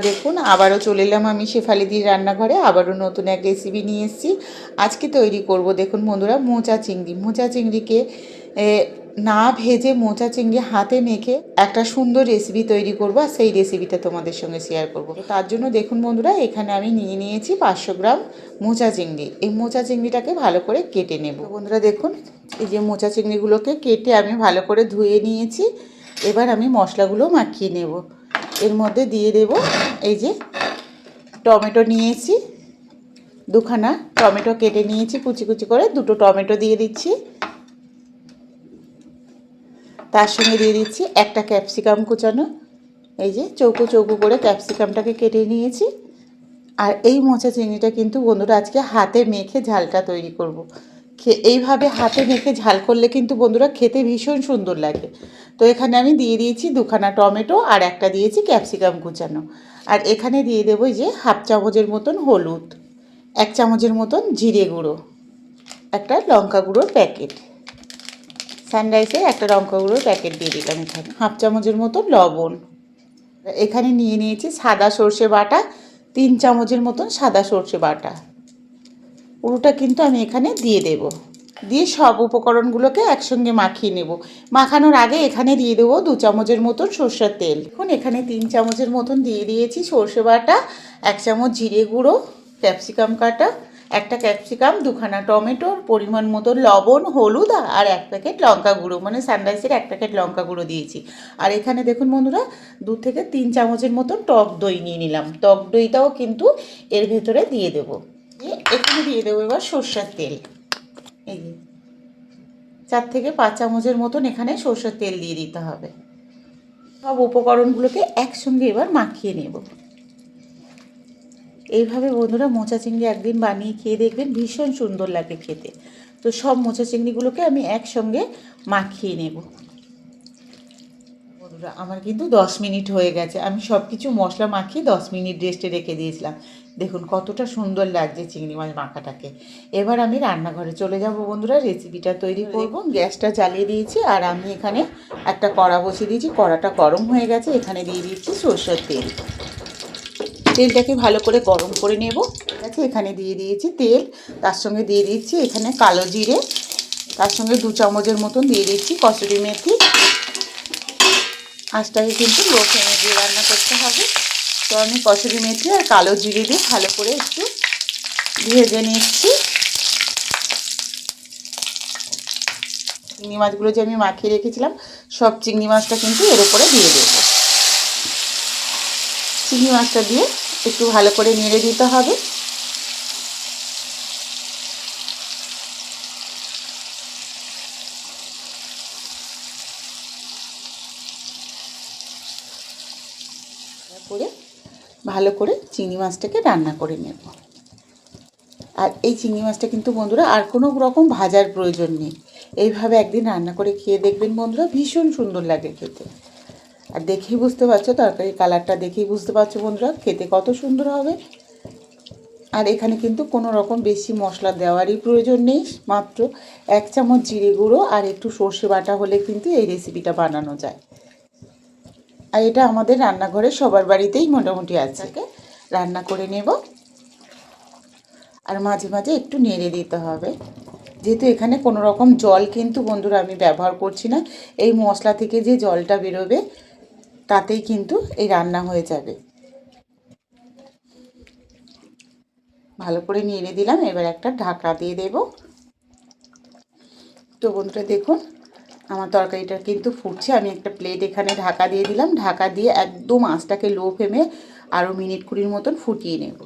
দেখুন, আবারও চলে এলাম আমি শেফালি শেফালিদির রান্নাঘরে, আবারও নতুন এক রেসিপি নিয়ে এসেছি। আজকে তৈরি করব, দেখুন বন্ধুরা, মোচা চিংড়ি। মোচা চিংড়িকে না ভেজে মোচা চিংড়ি হাতে মেখে একটা সুন্দর রেসিপি তৈরি করব আর সেই রেসিপিটা তোমাদের সঙ্গে শেয়ার করব। তার জন্য দেখুন বন্ধুরা, এখানে আমি নিয়ে নিয়েছি পাঁচশো গ্রাম মোচা চিংড়ি। এই মোচা চিংড়িটাকে ভালো করে কেটে নেব। বন্ধুরা, দেখুন, এই যে মোচা চিংড়িগুলোকে কেটে আমি ভালো করে ধুয়ে নিয়েছি। এবার আমি মশলাগুলো মাখিয়ে নেব। এর মধ্যে দিয়ে দেব এই যে টমেটো নিয়েছি। দুখানা টমেটো কেটে নিয়েছি, কুচি কুচি করে দুটো টমেটো দিয়ে দিচ্ছি। তার সঙ্গে দিয়ে দিচ্ছি একটা ক্যাপসিকাম কুচানো। এই যে চৌকো চৌকো করে ক্যাপসিকামটাকে কেটে নিয়েছি। আর এই মোচা চিংড়িটা কিন্তু বন্ধুরা আজকে হাতে মেখে ঝালটা তৈরি করব। এইভাবে হাতে মেখে ঝাল করলে কিন্তু বন্ধুরা খেতে ভীষণ সুন্দর লাগে। তো এখানে আমি দিয়ে দিয়েছি দুখানা টমেটো আর একটা দিয়েছি ক্যাপসিকাম কুচানো। আর এখানে দিয়ে দেবো যে হাফ চামচের মতন হলুদ, এক চামচের মতন জিরে গুঁড়ো, একটা লঙ্কা গুঁড়োর প্যাকেট। সানরাইসের একটা লঙ্কা গুঁড়োর প্যাকেট দিয়ে দিলাম এখানে, হাফ চামচের মতো লবণ। এখানে নিয়ে নিয়েছি সাদা সর্ষে বাটা, তিন চামচের মতন সাদা সর্ষে বাটা। পুরোটা কিন্তু আমি এখানে দিয়ে দেব। দিয়ে সব উপকরণগুলোকে একসঙ্গে মাখিয়ে নেব। মাখানোর আগে এখানে দিয়ে দেবো দু চামচের মতন সর্ষের তেল। এখন এখানে তিন চামচের মতন দিয়ে দিয়েছি সর্ষে বাটা, এক চামচ জিরে গুঁড়ো, ক্যাপসিকাম কাটা, একটা ক্যাপসিকাম, দুখানা টমেটোর পরিমাণ মতো লবণ, হলুদ আর এক প্যাকেট লঙ্কা গুঁড়ো। মানে সানরাইসের এক প্যাকেট লঙ্কা গুঁড়ো দিয়েছি। আর এখানে দেখুন বন্ধুরা, দু থেকে তিন চামচের মতন টক দই নিয়ে নিলাম। টক দইটাও কিন্তু এর ভেতরে দিয়ে দেবো। দিয়ে এখানে দিয়ে দেবো এবার সর্ষের তেল। এই চার থেকে পাঁচ চামচের মতন এখানে সর্ষের তেল দিয়ে দিতে হবে। সব উপকরণগুলোকে একসঙ্গে এবার মাখিয়ে নেব। এইভাবে বন্ধুরা মোচা চিংড়ি একদিন বানিয়ে খেয়ে দেখবেন ভীষণ সুন্দর লাগে খেতে। তো সব মোচা চিংড়িগুলোকে আমি একসঙ্গে মাখিয়ে নেব। বন্ধুরা আমার কিন্তু দশ মিনিট হয়ে গেছে। আমি সব কিছু মশলা মাখিয়ে দশ মিনিট রেস্টে রেখে দিয়েছিলাম। দেখুন কতটা সুন্দর লাগছে চিংড়ি মাছ মাখাটাকে। এবার আমি রান্নাঘরে চলে যাব বন্ধুরা রেসিপিটা তৈরি করব। গ্যাসটা জ্বালিয়ে দিয়েছি আর আমি এখানে একটা কড়া বসিয়ে দিয়েছি। কড়াটা গরম হয়ে গেছে এখানে দিয়ে দিচ্ছি সর্ষের তেল। তেলটাকে ভালো করে গরম করে নেব। ঠিক আছে এখানে দিয়ে দিয়েছি তেল। তার সঙ্গে দিয়ে দিচ্ছি এখানে কালো জিরে। তার সঙ্গে দু চামচের মতন দিয়ে দিচ্ছি কসুরি মেথি। আঁচটাকে কিন্তু লো ফ্লেমে দিয়ে রান্না করতে হবে। তো আমি কসুরি মেথি আর কালো জিরে দিয়ে ভালো করে একটু ভেজে নিচ্ছি। চিংড়ি মাছগুলো যে আমি মাখিয়ে রেখেছিলাম, সব চিংড়ি মাছটা কিন্তু এর উপরে দিয়ে দেবো। চিংড়ি মাছটা দিয়ে একটু ভালো করে নেড়ে দিতে হবে। করে, ভালো করে চিংড়ি মাছটাকে রান্না করে নেব। আর এই চিংড়ি মাছটা কিন্তু বন্ধুরা আর কোনো রকম ভাজার প্রয়োজন নেই। এইভাবে একদিন রান্না করে খেয়ে দেখবেন বন্ধুরা, ভীষণ সুন্দর লাগে খেতে। আর দেখেই বুঝতে পারছ তরকারি কালারটা দেখেই বুঝতে পারছ বন্ধুরা, খেতে কত সুন্দর হবে। আর এখানে কিন্তু কোনো রকম বেশি মশলা দেওয়ারই প্রয়োজন নেই, মাত্র এক চামচ জিরে গুঁড়ো আর একটু সর্ষে বাটা হলে কিন্তু এই রেসিপিটা বানানো যায়। আর এটা আমাদের রান্নাঘরে সবার বাড়িতেই মোটামুটি আছে। রান্না করে নেব। আর মাঝে মাঝে একটু নেড়ে দিতে হবে। যেহেতু এখানে কোনো রকম জল কিন্তু বন্ধুরা আমি ব্যবহার করছি না এই মশলা থেকে যে জলটা বেরোবে তাতেই কিন্তু এই রান্না হয়ে যাবে। ভালো করে নেড়ে দিলাম এবার একটা ঢাকা দিয়ে দেব। তো বন্ধুরা দেখুন আমার তরকারিটা কিন্তু ফুটছে। আমি একটা প্লেট এখানে ঢাকা দিয়ে দিলাম। ঢাকা দিয়ে একদম আঁচটাকে লো ফ্লেমে আরও মিনিট কুড়ির মতন ফুটিয়ে নেব।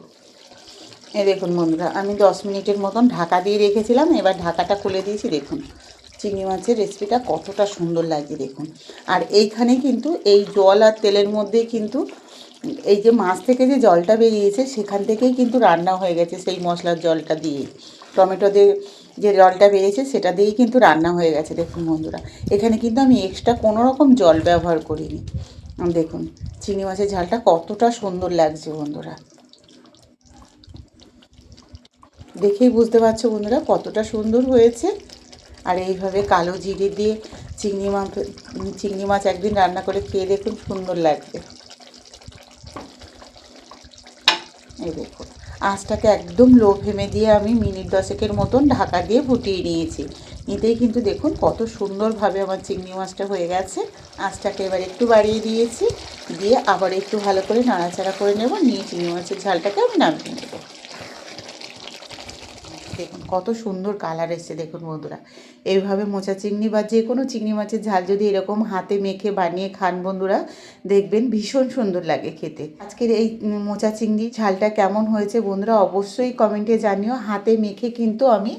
এ দেখুন বন্ধুরা, আমি দশ মিনিটের মতন ঢাকা দিয়ে রেখেছিলাম। এবার ঢাকাটা খুলে দিয়েছি, দেখুন। চিংড়ি মাছের রেসিপিটা কতটা সুন্দর লাগছে, দেখুন। আর এইখানে কিন্তু এই জল আর তেলের মধ্যেই কিন্তু এই যে মাছ থেকে যে জলটা বেরিয়েছে, সেখান থেকেই কিন্তু রান্না হয়ে গেছে সেই মশলার জলটা দিয়ে। টমেটো দিয়ে যে জলটা বেরিয়েছে সেটা দিয়েই কিন্তু রান্না হয়ে গেছে, দেখুন বন্ধুরা। এখানে কিন্তু আমি এক্সট্রা কোনো রকম জল ব্যবহার করিনি। দেখুন, চিংড়ি মাছের ঝালটা কতটা সুন্দর লাগছে বন্ধুরা। দেখেই বুঝতে পারছ বন্ধুরা কতটা সুন্দর হয়েছে। আর এইভাবে কালো জিরে দিয়ে চিংড়ি মাছ চিংড়ি মাছ একদিন রান্না করে খেয়ে দেখুন সুন্দর লাগবে এই দেখুন। আঁচটাকে একদম লো ফ্লেমে দিয়ে আমি মিনিট দশেকের মতন ঢাকা দিয়ে ফুটিয়ে নিয়েছি। এতেই কিন্তু দেখুন কত সুন্দরভাবে আমার চিংড়ি মাছটা হয়ে গেছে। আঁচটাকে এবার একটু বাড়িয়ে দিয়েছি। দিয়ে আবার একটু ভালো করে নাড়াচাড়া করে নেব। নিয়ে চিংড়ি মাছের ঝালটাকে আমি নামিয়ে নেব। দেখুন কত সুন্দর কালার এসছে দেখুন বন্ধুরা। এইভাবে মোচা চিংড়ি বা যে কোনো চিংড়ি মাছের ঝাল যদি এরকম হাতে মেখে বানিয়ে খান বন্ধুরা, দেখবেন ভীষণ সুন্দর লাগে খেতে। আজকের এই মোচা চিংড়ি ঝালটা কেমন হয়েছে বন্ধুরা, অবশ্যই কমেন্টে জানিও। হাতে মেখে কিন্তু আমি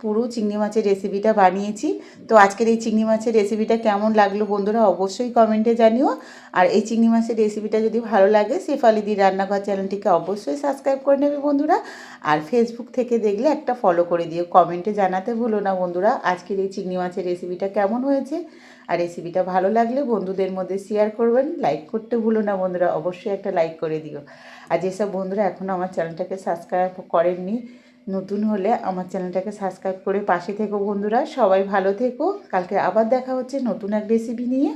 পুরো চিংড়ি মাছের রেসিপিটা বানিয়েছি। তো আজকের এই চিংড়ি মাছের রেসিপিটা কেমন লাগল বন্ধুরা অবশ্যই কমেন্টে জানিও। আর এই চিংড়ি মাছের রেসিপিটা যদি ভালো লাগে শেফালিদি রান্নাঘর চ্যানেলটিকে অবশ্যই সাবস্ক্রাইব করে নেবে বন্ধুরা। আর ফেসবুক থেকে দেখলে একটা ফলো করে দিও। কমেন্টে জানাতে ভুলো না বন্ধুরা। আজকের এই চিংড়ি মাছের রেসিপিটা কেমন হয়েছে? আর রেসিপিটা ভালো লাগলে বন্ধুদের মধ্যে শেয়ার করবেন। লাইক করতে ভুলো না বন্ধুরা। অবশ্যই একটা লাইক করে দিও। আর যেসব বন্ধুরা এখনও আমার চ্যানেলটাকে সাবস্ক্রাইব করেননি নতুন হলে আমার চ্যানেলটাকে সাবস্ক্রাইব করে পাশে থেকো বন্ধুরা। সবাই ভালো থেকো। কালকে আবার দেখা হচ্ছে নতুন এক রেসিপি নিয়ে।